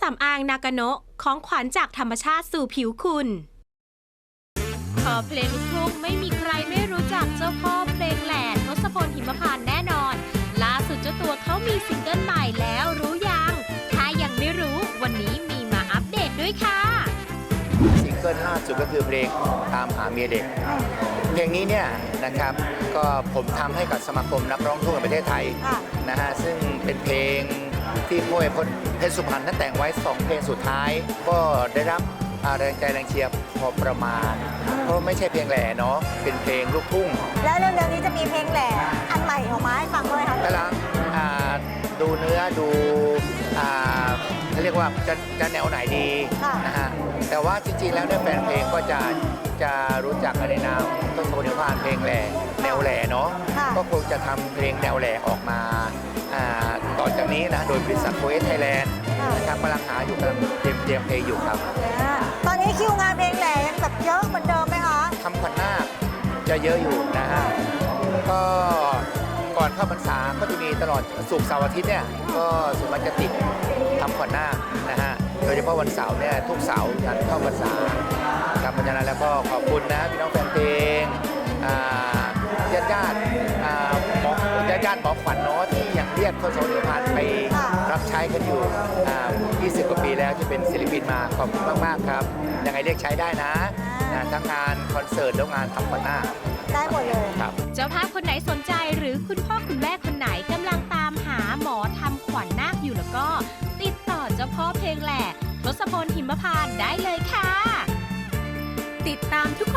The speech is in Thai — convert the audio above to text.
สำอางนากาโนะของขวัญจากธรรมชาติสู่ผิวคุณ พอเพลงลูกทุ่งไม่มีใครไม่รู้จักเจ้าพ่อเพลงแหล่ทศพลหิมพานต์แน่นอน ล่าสุดเจ้าตัวเขามีซิงเกิลใหม่แล้วรู้ยัง ถ้ายังไม่รู้วันนี้มีมาอัปเดตด้วยค่ะ ซิงเกิลล่าสุดก็คือเพลงตามหาเมียเด็ก เพลงนี้เนี่ยนะครับก็ผมทำให้กับสมาคมนักร้องทุ่งแห่งประเทศไทยค่ะ นะฮะซึ่งเป็นเพลง ที่พ่วยพลเพชรสุพรรณนั้นแต่งไว้สองเพลงสุดท้าย ก็ได้รับอ่าแรงใจแรงเชียร์พอประมาณ เพราะไม่ใช่เพลงแหล่เนาะเป็นเพลงลูกทุ่ง แล้วเร็วๆนี้จะมีเพลงแหล่อันใหม่ออกมาให้ฟังด้วยค่ะกำลังอ่าดูเนื้อดูอ่าเขาเรียกว่าจะจะแนวไหนดีค่ะนะฮะแต่ว่าจริงๆแล้วเนี่ยแฟนเพลงก็จะจะรู้จักกันในนามต้นโพนิพานเพลงแหล่แนวแหล่เนาะค่ะก็คงจะทำเพลงแนวแหล่ออกมาอ่าต่ อจากนี้นะ โดยบริษัทโคเอสไทยแลนด์ค่ะนะครับกำลังหาอยู่กำลังเตรียมเตรียมเพลงอยู่ครับอ่าตอนนี้คิวงานเพลงแหล่ยังแบบเยอะเหมือนเดิมไหมคะ ทำขวัญนาคจะเยอะอยู่นะฮะก็ก่อนเข้าพรรษาก็จะมีตลอดสุกร์เสาร์อาทิตย์เนี่ยก็ส่วนมากจะติดทำขวัญนาคนะฮะโดยเฉพาะวันเสาร์เนี่ยทุกเสาร์นั้นเข้าพรรษาครับเพราะฉะนั้นแล้วก็ขอบคุณนะพี่น้องแฟนเพลงญาาติญาติๆหมอขวัญเนาะที่ยังเรียกทศวรรษพันธ์ไปค่ะรับใช้กันอยู่อ่า20 กว่าปีแล้วที่เป็นศิลปินมาขอบคุณมากๆครับ ยังไงเรียกใช้ได้นะนะทั้งงานคอนเสิร์ตแล้วงานทำขวัญนาคได้หมดเลย ครับ เจ้าภาพคนไหนสนใจหรือคุณพ่อคุณแม่คนไหนกำลังตามหาหมอทำขวัญนาคอยู่แล้วก็ ติดต่อเจ้าพ่อเพลงแหล่ทศพลหิมพานต์ได้เลย